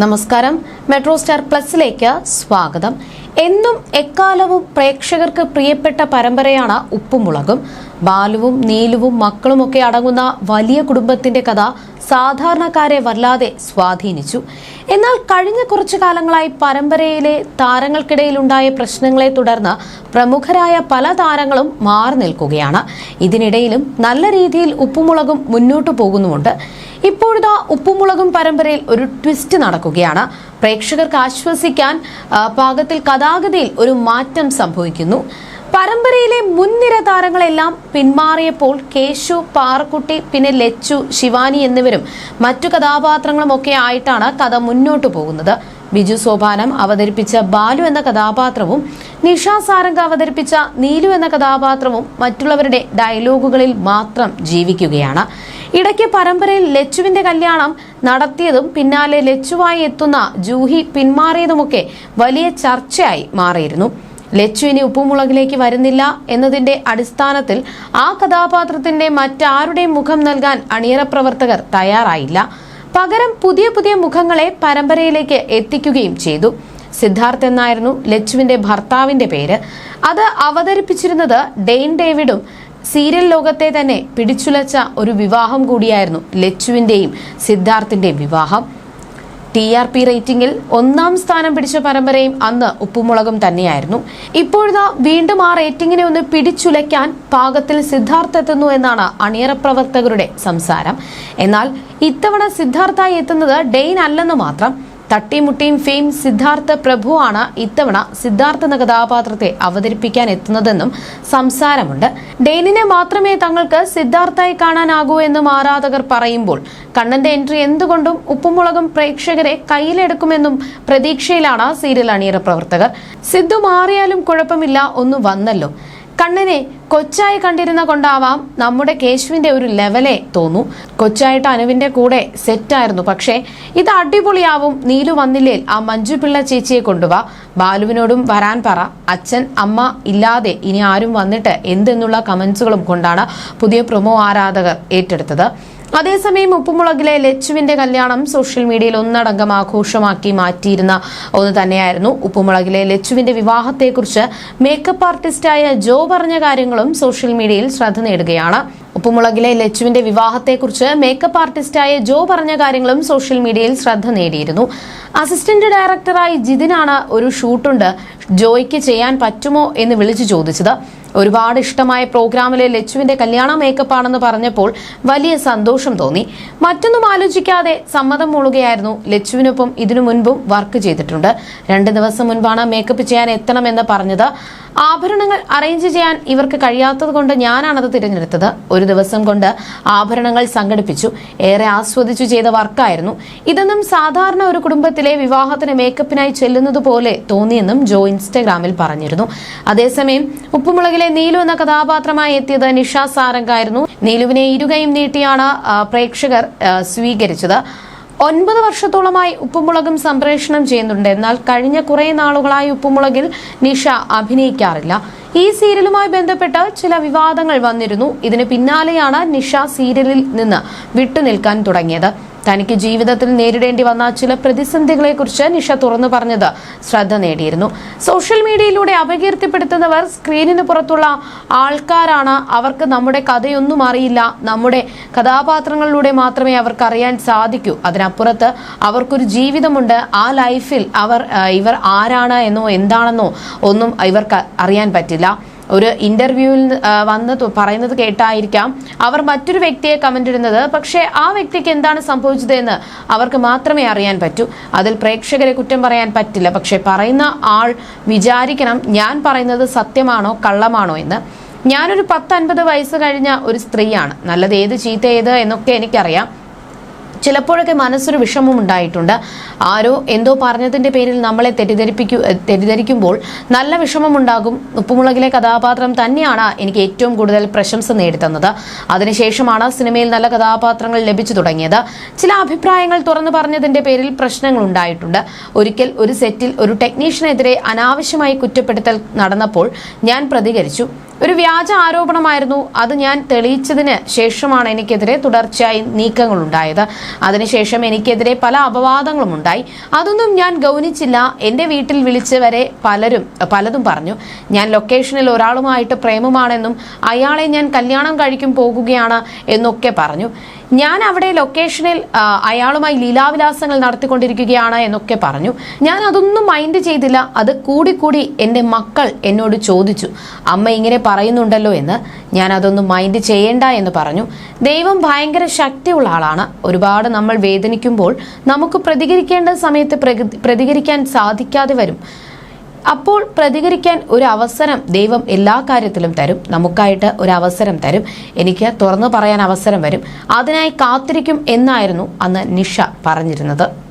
നമസ്കാരം. Metro star പ്ലസിലേക്ക് സ്വാഗതം. എന്നും എക്കാലവും പ്രേക്ഷകർക്ക് പ്രിയപ്പെട്ട പരമ്പരയാണ് ഉപ്പുമുളകും ബാലുവും നീലുവും മക്കളുമൊക്കെ അടങ്ങുന്ന വലിയ കുടുംബത്തിന്റെ കഥ സാധാരണക്കാരെ വല്ലാതെ സ്വാധീനിച്ചു. എന്നാൽ കഴിഞ്ഞ കുറച്ചു കാലങ്ങളായി പരമ്പരയിലെ താരങ്ങൾക്കിടയിലുണ്ടായ പ്രശ്നങ്ങളെ തുടർന്ന് പ്രമുഖരായ പല താരങ്ങളും മാറി നിൽക്കുകയാണ്. ഇതിനിടയിലും നല്ല രീതിയിൽ ഉപ്പുമുളകും മുന്നോട്ടു പോകുന്നുമുണ്ട്. ഇപ്പോഴിതാ ഉപ്പുമുളകും പരമ്പരയിൽ ഒരു ട്വിസ്റ്റ് നടക്കുകയാണ്. പ്രേക്ഷകർക്ക് ആശ്വസിക്കാൻ പാകത്തിൽ കഥാഗതിയിൽ ഒരു മാറ്റം സംഭവിക്കുന്നു. പരമ്പരയിലെ മുൻനിര താരങ്ങളെല്ലാം പിന്മാറിയപ്പോൾ കേശു പാറക്കുട്ടി പിന്നെ ലച്ചു ശിവാനി എന്നിവരും മറ്റു കഥാപാത്രങ്ങളും ഒക്കെ ആയിട്ടാണ് കഥ മുന്നോട്ടു പോകുന്നത്. ബിജു സോപാനം അവതരിപ്പിച്ച ബാലു എന്ന കഥാപാത്രവും നിഷ സാരംഗ് അവതരിപ്പിച്ച നീലു എന്ന കഥാപാത്രവും മറ്റുള്ളവരുടെ ഡയലോഗുകളിൽ മാത്രം ജീവിക്കുകയാണ്. ഇടയ്ക്ക് പരമ്പരയിൽ ലച്ചുവിന്റെ കല്യാണം നടത്തിയതും പിന്നാലെ ലച്ചുവായി എത്തുന്ന ജൂഹി പിന്മാറിയതുമൊക്കെ വലിയ ചർച്ചയായി മാറിയിരുന്നു. ലച്ചു ഇനി ഉപ്പുമുളകിലേക്ക് വരുന്നില്ല എന്നതിന്റെ അടിസ്ഥാനത്തിൽ ആ കഥാപാത്രത്തിന്റെ മറ്റാരുടെയും മുഖം നൽകാൻ അണിയറ പ്രവർത്തകർ തയ്യാറായില്ല. പകരം പുതിയ പുതിയ മുഖങ്ങളെ പരമ്പരയിലേക്ക് എത്തിക്കുകയും ചെയ്തു. സിദ്ധാർത്ഥ് എന്നായിരുന്നു ലച്ചുവിന്റെ ഭർത്താവിന്റെ പേര്. അത് അവതരിപ്പിച്ചിരുന്നത് ഡെയിൻ ഡേവിഡും സീരിയൽ ലോകത്തെ തന്നെ പിടിച്ചുലച്ച ഒരു വിവാഹം കൂടിയായിരുന്നു ലച്ചുവിന്റെയും സിദ്ധാർത്ഥിന്റെയും വിവാഹം. ടി ആർ പി റേറ്റിംഗിൽ ഒന്നാം സ്ഥാനം പിടിച്ച പരമ്പരയും അന്ന് ഉപ്പുമുളകും തന്നെയായിരുന്നു. ഇപ്പോഴതാ വീണ്ടും ആ റേറ്റിംഗിനെ ഒന്ന് പിടിച്ചുലയ്ക്കാൻ പാകത്തിൽ സിദ്ധാർത്ഥ എത്തുന്നു എന്നാണ് അണിയറ പ്രവർത്തകരുടെ സംസാരം. എന്നാൽ ഇത്തവണ സിദ്ധാർത്ഥായി എത്തുന്നത് ഡെയിൻ അല്ലെന്ന് മാത്രം. തട്ടിമുട്ടിയും ഫെയിം സിദ്ധാർത്ഥ പ്രഭുവാണ് ഇത്തവണ സിദ്ധാർത്ഥ എന്ന കഥാപാത്രത്തെ അവതരിപ്പിക്കാൻ എത്തുന്നതെന്നും സംസാരമുണ്ട്. ഡെയിനിനെ മാത്രമേ തങ്ങൾക്ക് സിദ്ധാർത്ഥായി കാണാനാകൂ എന്നും ആരാധകർ പറയുമ്പോൾ കണ്ണന്റെ എൻട്രി എന്തുകൊണ്ടും ഉപ്പുമുളകും പ്രേക്ഷകരെ കയ്യിലെടുക്കുമെന്നും പ്രതീക്ഷയിലാണ് സീരിയൽ അണിയറ പ്രവർത്തകർ. സിദ്ധു മാറിയാലും കുഴപ്പമില്ല ഒന്ന് വന്നല്ലോ. കണ്ണനെ കൊച്ചായി കണ്ടിരുന്ന കൊണ്ടാവാം നമ്മുടെ കേശുവിന്റെ ഒരു ലെവലേ തോന്നു. കൊച്ചായിട്ട് അനുവിന്റെ കൂടെ സെറ്റായിരുന്നു പക്ഷേ ഇത് അടിപൊളിയാവും. നീലു വന്നില്ലേൽ ആ മഞ്ജു പിള്ള ചേച്ചിയെ കൊണ്ടുവാ. ബാലുവിനോടും വരാൻ പറ. അച്ഛൻ അമ്മ ഇല്ലാതെ ഇനി ആരും വന്നിട്ട് എന്തെന്നുള്ള കമന്റ്സുകളും കൊണ്ടാണ് പുതിയ പ്രൊമോ ആരാധകർ ഏറ്റെടുത്തത്. അതേസമയം ഉപ്പുമുളകിലെ ലച്ചുവിന്റെ കല്യാണം സോഷ്യൽ മീഡിയയിൽ ഒന്നടങ്കം ആഘോഷമാക്കി മാറ്റിയിരുന്ന ഒന്ന് തന്നെയായിരുന്നു. ഉപ്പുമുളകിലെ ലച്ചുവിന്റെ വിവാഹത്തെക്കുറിച്ച് മേക്കപ്പ് ആർട്ടിസ്റ്റായ ജോ പറഞ്ഞ കാര്യങ്ങളും സോഷ്യൽ മീഡിയയിൽ ശ്രദ്ധ നേടുകയാണ്. ഉപ്പുമുളകിലെ ലച്ചുവിന്റെ വിവാഹത്തെക്കുറിച്ച് മേക്കപ്പ് ആർട്ടിസ്റ്റായ ജോ പറഞ്ഞ കാര്യങ്ങളും സോഷ്യൽ മീഡിയയിൽ ശ്രദ്ധ നേടിയിരുന്നു. അസിസ്റ്റന്റ് ഡയറക്ടറായി ജിതിനാണ് ഒരു ഷൂട്ടുണ്ട്. ജോയ്ക്ക് ചെയ്യാൻ പറ്റുമോ എന്ന് വിളിച്ചു ചോദിച്ചത്. ഒരുപാട് ഇഷ്ടമായ പ്രോഗ്രാമിലെ ലച്ചുവിന്റെ കല്യാണ മേക്കപ്പ് ആണെന്ന് പറഞ്ഞപ്പോൾ വലിയ സന്തോഷം തോന്നി. മറ്റൊന്നും ആലോചിക്കാതെ സമ്മതം മൂളുകയായിരുന്നു. ലച്ചുവിനൊപ്പം ഇതിനു മുൻപും വർക്ക് ചെയ്തിട്ടുണ്ട്. രണ്ട് ദിവസം മുൻപാണ് മേക്കപ്പ് ചെയ്യാൻ എത്തണമെന്ന് പറഞ്ഞത്. ആഭരണങ്ങൾ അറേഞ്ച് ചെയ്യാൻ ഇവർക്ക് കഴിയാത്തത് കൊണ്ട് ഞാനാണത് തിരഞ്ഞെടുത്തത്. ഒരു ദിവസം കൊണ്ട് ആഭരണങ്ങൾ സംഘടിപ്പിച്ചു. ഏറെ ആസ്വദിച്ചു ചെയ്ത വർക്കായിരുന്നു. ഇതെന്നും സാധാരണ ഒരു കുടുംബത്തിലെ വിവാഹത്തിന് മേക്കപ്പിനായി ചെല്ലുന്നത് പോലെ തോന്നിയെന്നും ജോ ഇൻസ്റ്റഗ്രാമിൽ പറഞ്ഞിരുന്നു. അതേസമയം ഉപ്പുമുളകിലെ നീലു എന്ന കഥാപാത്രമായി എത്തിയത് നിഷ സാരംഗായിരുന്നു. നീലുവിനെ ഇരുകയും നീട്ടിയാണ് പ്രേക്ഷകർ സ്വീകരിച്ചത്. ഒൻപത് വർഷത്തോളമായി ഉപ്പുമുളകും സംപ്രേഷണം ചെയ്യുന്നുണ്ട്. എന്നാൽ കഴിഞ്ഞ കുറേ നാളുകളായി ഉപ്പുമുളകിൽ നിഷ അഭിനയിക്കാറില്ല. ഈ സീരിയലുമായി ബന്ധപ്പെട്ട് ചില വിവാദങ്ങൾ വന്നിരുന്നു. ഇതിന് പിന്നാലെയാണ് നിഷ സീരിയലിൽ നിന്ന് വിട്ടുനിൽക്കാൻ തുടങ്ങിയത്. തനിക്ക് ജീവിതത്തിൽ നേരിടേണ്ടി വന്ന ചില പ്രതിസന്ധികളെക്കുറിച്ച് നിഷ തുറന്നു പറഞ്ഞത് ശ്രദ്ധ നേടിയിരുന്നു. സോഷ്യൽ മീഡിയയിലൂടെ അപകീർത്തിപ്പെടുത്തുന്നവർ സ്ക്രീനിന് പുറത്തുള്ള ആൾക്കാരാണ്. അവർക്ക് നമ്മുടെ കഥയൊന്നും അറിയില്ല. നമ്മുടെ കഥാപാത്രങ്ങളിലൂടെ മാത്രമേ അവർക്ക് അറിയാൻ സാധിക്കൂ. അതിനപ്പുറത്ത് അവർക്കൊരു ജീവിതമുണ്ട്. ആ ലൈഫിൽ അവർ ഇവർ ആരാണ് എന്നോ എന്താണെന്നോ ഒന്നും ഇവർക്ക് അറിയാൻ പറ്റില്ല. ഒരു ഇന്റർവ്യൂവിൽ വന്ന് പറയുന്നത് കേട്ടായിരിക്കാം. അവർ മറ്റൊരു വ്യക്തിയെ കമന്റ് ഇടുന്നത്. പക്ഷേ ആ വ്യക്തിക്ക് എന്താണ് സംഭവിച്ചത് എന്ന് അവർക്ക് മാത്രമേ അറിയാൻ പറ്റൂ. അതിൽ പ്രേക്ഷകരെ കുറ്റം പറയാൻ പറ്റില്ല. പക്ഷെ പറയുന്ന ആൾ വിചാരിക്കണം ഞാൻ പറയുന്നത് സത്യമാണോ കള്ളമാണോ എന്ന്. ഞാനൊരു പത്ത് അൻപത് വയസ്സ് കഴിഞ്ഞ ഒരു സ്ത്രീയാണ്. നല്ലത് ഏത് ചീത്ത ഏത് എന്നൊക്കെ എനിക്കറിയാം. ചിലപ്പോഴൊക്കെ മനസ്സൊരു വിഷമം ഉണ്ടായിട്ടുണ്ട്. ആരോ എന്തോ പറഞ്ഞതിന്റെ പേരിൽ നമ്മളെ തെറ്റിദ്ധരിപ്പിക്കു തെറ്റിദ്ധരിക്കുമ്പോൾ നല്ല വിഷമമുണ്ടാകും ഉപ്പുമുളകിലെ കഥാപാത്രം തന്നെയാണ് എനിക്ക് ഏറ്റവും കൂടുതൽ പ്രശംസ നേടിത്തന്നത്. അതിനുശേഷമാണ് സിനിമയിൽ നല്ല കഥാപാത്രങ്ങൾ ലഭിച്ചു തുടങ്ങിയത്. ചില അഭിപ്രായങ്ങൾ തുറന്നു പറഞ്ഞതിന്റെ പേരിൽ പ്രശ്നങ്ങൾ ഉണ്ടായിട്ടുണ്ട്. ഒരിക്കൽ ഒരു സെറ്റിൽ ഒരു ടെക്നീഷ്യനെതിരെ അനാവശ്യമായി കുറ്റപ്പെടുത്തൽ നടന്നപ്പോൾ ഞാൻ പ്രതികരിച്ചു. ഒരു വ്യാജ ആരോപണമായിരുന്നു. അത് ഞാൻ തെളിയിച്ചതിന് ശേഷമാണ് എനിക്കെതിരെ തുടർച്ചയായി നീക്കങ്ങൾ ഉണ്ടായത് അതിനുശേഷം എനിക്കെതിരെ പല അപവാദങ്ങളും ഉണ്ടായി. അതൊന്നും ഞാൻ ഗൗനിച്ചില്ല. എന്റെ വീട്ടിൽ വിളിച്ച് വരെ പലരും പലതും പറഞ്ഞു. ഞാൻ ലൊക്കേഷനിൽ ഒരാളുമായിട്ട് പ്രേമമാണെന്നും അയാളെ ഞാൻ കല്യാണം കഴിക്കും പോകുകയാണ് എന്നൊക്കെ പറഞ്ഞു. ഞാൻ അവിടെ ലൊക്കേഷനിൽ അയാളുമായി ലീലാവിലാസങ്ങൾ നടത്തിക്കൊണ്ടിരിക്കുകയാണ് എന്നൊക്കെ പറഞ്ഞു. ഞാൻ അതൊന്നും മൈൻഡ് ചെയ്തില്ല. അത് കൂടിക്കൂടി എന്റെ മക്കൾ എന്നോട് ചോദിച്ചു. അമ്മ ഇങ്ങനെ പറയുന്നുണ്ടല്ലോ എന്ന് ഞാൻ അതൊന്നും മൈൻഡ് ചെയ്യേണ്ട എന്ന് പറഞ്ഞു. ദൈവം ഭയങ്കര ശക്തിയുള്ള ആളാണ്. ഒരുപാട് നമ്മൾ വേദനിക്കുമ്പോൾ നമുക്ക് പ്രതികരിക്കേണ്ട സമയത്ത് പ്രതി- പ്രതികരിക്കാൻ സാധിക്കാതെ വരും. അപ്പോൾ പ്രതികരിക്കാൻ ഒരു അവസരം ദൈവം എല്ലാ കാര്യത്തിലും തരും. നമുക്കായിട്ട് ഒരു അവസരം തരും. എനിക്ക് തുറന്നു പറയാൻ അവസരം വരും. അതിനായി കാത്തിരിക്കും എന്നായിരുന്നു അന്ന് നിഷ പറഞ്ഞിരുന്നത്.